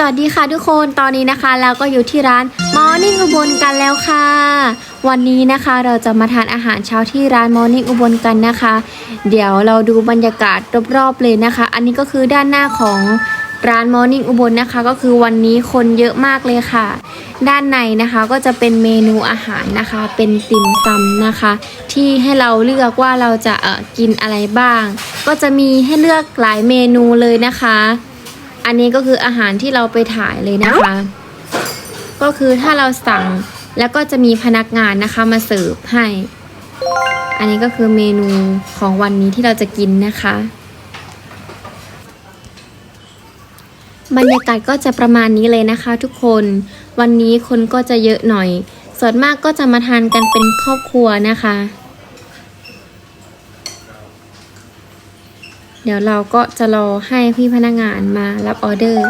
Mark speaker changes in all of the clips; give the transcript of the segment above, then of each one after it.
Speaker 1: สวัสดีค่ะทุกคน ตอนนี้นะคะเราก็อยู่ที่ร้าน Morning อุบลกันแล้วค่ะ วันนี้นะคะเราจะมาทานอาหารเช้าที่ร้าน Morning อุบลกันนะคะ เดี๋ยวเราดูบรรยากาศรอบๆเลยนะคะ อันนี้ก็คือด้านหน้าของร้าน Morning อุบลนะคะ ก็คือวันนี้คนเยอะมากเลยค่ะ ด้านในนะคะก็จะเป็นเมนูอาหารนะคะ เป็นติ่มซำนะคะ ที่ให้เราเลือกว่าเราจะเออกินอะไรบ้าง ก็จะมีให้เลือกหลายเมนูเลยนะคะ อันนี้ก็คืออาหารที่เราไปถ่ายเลยนะคะ ก็คือถ้าเราสั่งแล้วก็จะมีพนักงานนะคะมาเสิร์ฟให้ อันนี้ก็คือเมนูของวันนี้ที่เราจะกินนะคะ บรรยากาศก็จะประมาณนี้เลยนะคะทุกคน วันนี้คนก็จะเยอะหน่อย ส่วนมากก็จะมาทานกันเป็นครอบครัวนะคะ เดี๋ยวเราก็จะรอให้พี่พนักงานมารับออเดอร์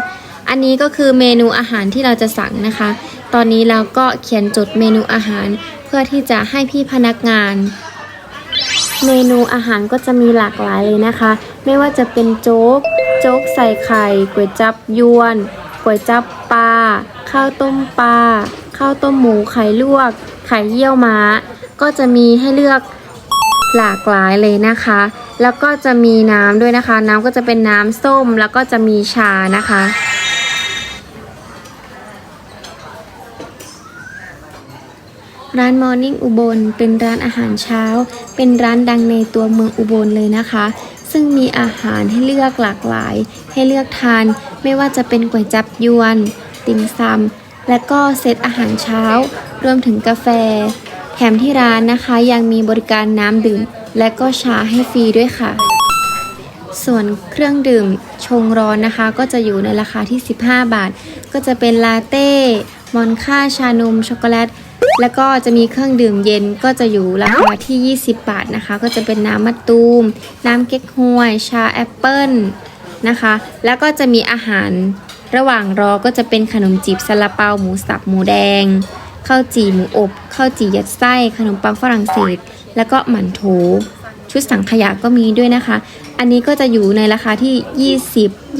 Speaker 1: อันนี้ก็คือเมนูอาหารที่เราจะสั่งนะคะ ตอนนี้เราก็เขียนจดเมนูอาหารเพื่อที่จะให้พี่พนักงาน เมนูอาหารก็จะมีหลากหลายเลยนะคะ ไม่ว่าจะเป็นโจ๊ก โจ๊กใส่ไข่ก๋วยจับยวนก๋วยจับปลา ข้าวต้มปลา ข้าวต้มหมูไข่ลวก ไข่เยี่ยวม้า ก็จะมีให้เลือก หลากหลายเลยนะคะ แล้วก็จะมีน้ำด้วยนะคะ น้ำก็จะเป็นน้ำส้มแล้วก็จะมีชานะคะร้าน Morning อุบลเป็นร้านอาหารเช้า เป็นร้านดังในตัวเมืองอุบลเลยนะคะ ซึ่งมีอาหารให้เลือกหลากหลาย ให้เลือกทาน ไม่ว่าจะเป็นก๋วยจับยวน ติ่มซำและก็เซตอาหารเช้า รวมถึงกาแฟ แถมที่ร้านนะคะยังมีบริการน้ำดื่ม และก็ชาให้ฟรีด้วยค่ะ ส่วนเครื่องดื่มชงร้อนนะคะ ก็จะอยู่ในราคาที่ 15 บาท ก็จะเป็นลาเต้มอนค่าชานมช็อกโกแลตแล้วก็จะมีเครื่องดื่มเย็นก็จะอยู่ราคาที่ 20 บาทนะคะ ก็จะเป็นน้ำมะตูม น้ำเก๊กฮวย ชาแอปเปิ้ลนะคะ แล้วก็จะมีอาหารระหว่างรอก็จะเป็นขนมจีบซาลาเปาหมูสับหมูแดง ข้าวจี่หมูอบข้าวจี่ยัดไส้ขนมปังฝรั่งเศส แล้วก็หมั่นโถ ชุดสังขยาก็มีด้วยนะคะ อันนี้ก็จะอยู่ในราคาที่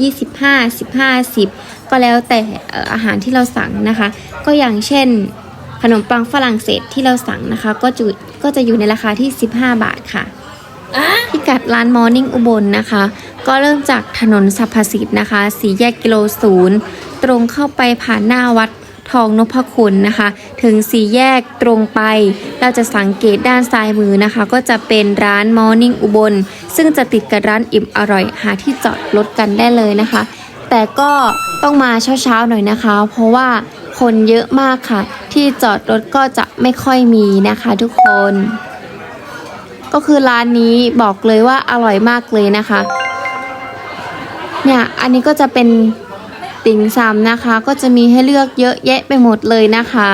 Speaker 1: 20 25 15 10 ก็แล้วแต่เอ่ออาหารที่เราสั่งนะคะ ก็อย่างเช่น ขนมปังฝรั่งเศสที่เราสั่งนะคะ ก็จุก็จะอยู่ในราคาที่ 15 บาทค่ะพิกัดร้าน Morning อุบลนะคะ ก็เริ่มจากถนนสัพพสิทธิ์นะคะ สีแยกกิโลศูนย์ ตรงเข้าไปผ่านหน้าวัด ทองนพคุณนะคะ ถึงสี่แยกตรงไป เราจะสังเกตด้านซ้ายมือนะคะ ก็จะเป็นร้าน Morning อุบล ซึ่งจะติดกับร้านอิ่มอร่อย หาที่จอดรถกันได้เลยนะคะ แต่ก็ต้องมาเช้าๆหน่อยนะคะ เพราะว่าคนเยอะมากค่ะ ที่จอดรถก็จะไม่ค่อยมีนะคะทุกคน ก็คือร้านนี้บอกเลยว่าอร่อยมากเลยนะคะ เนี่ยอันนี้ก็จะเป็น ติ่งซำนะคะ ก็จะมีให้เลือกเยอะแยะไปหมดเลยนะคะ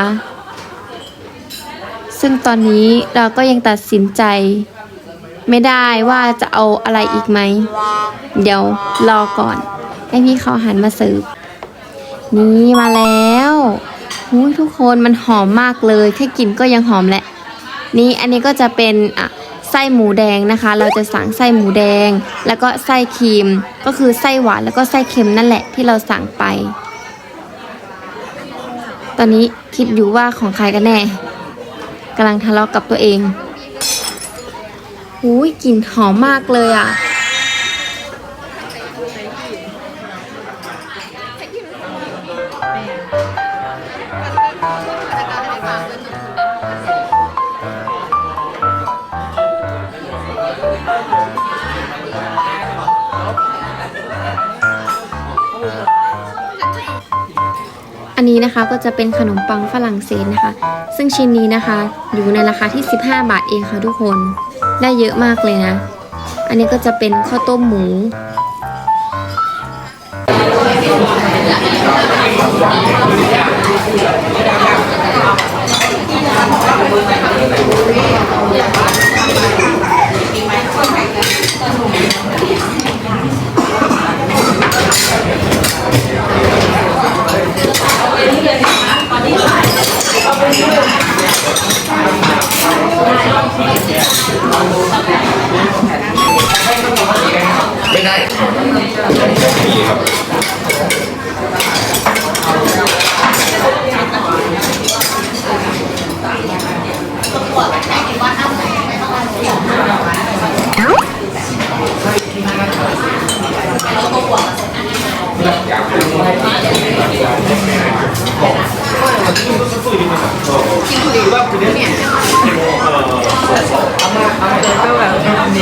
Speaker 1: ซึ่งตอนนี้เราก็ยังตัดสินใจ ไม่ได้ว่าจะเอาอะไรอีกไหม เดี๋ยวรอก่อน ให้พี่เขาหันมาเสิร์ฟนี่มาแล้วหูทุกคนมันหอมมากเลยแค่กลิ่นก็ยังหอมแหละนี่อันนี้ก็จะเป็นอะ ไส้หมูแดงนะคะ เราจะสั่งไส้หมูแดง แล้วก็ไส้ครีม ก็คือไส้หวานแล้วก็ไส้เค็มนั่นแหละที่เราสั่งไป ตอนนี้คิดอยู่ว่าของใครกันแน่กำลังทะเลาะกับตัวเองอุ้ยกลิ่นหอมมากเลยอะ นี้นะคะก็จะเป็นขนมปังฝรั่งเศสนะคะ ซึ่งชิ้นนี้นะคะ อยู่ในราคาที่ 15 บาทเองค่ะทุกคน ได้เยอะมากเลยนะ อันนี้ก็จะเป็นข้าวต้มหมู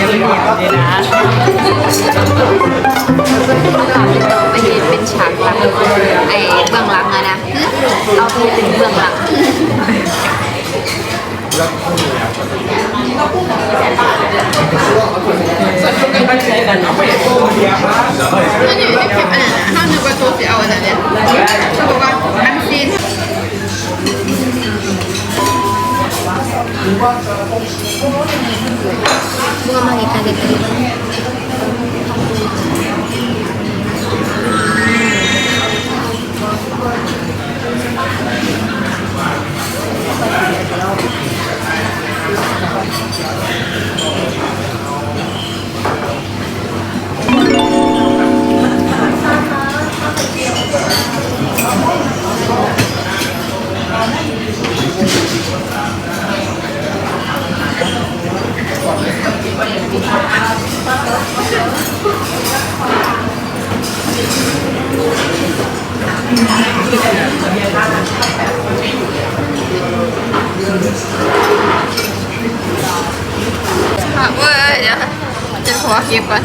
Speaker 2: เนี้ยเป็นอย่างนี้นะ
Speaker 3: ไม่เห็นเป็นฉากหลังไอ้เบื้องหลังอะนะเอาไปเป็นเบื้องหลัง
Speaker 2: ไม่ใช่กันเนาะ
Speaker 3: อันนี้ไม่เก็บอันนั้นห้าม บัว จะขอเก็บก่อน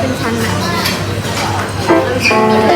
Speaker 3: เป็นชั้นไหน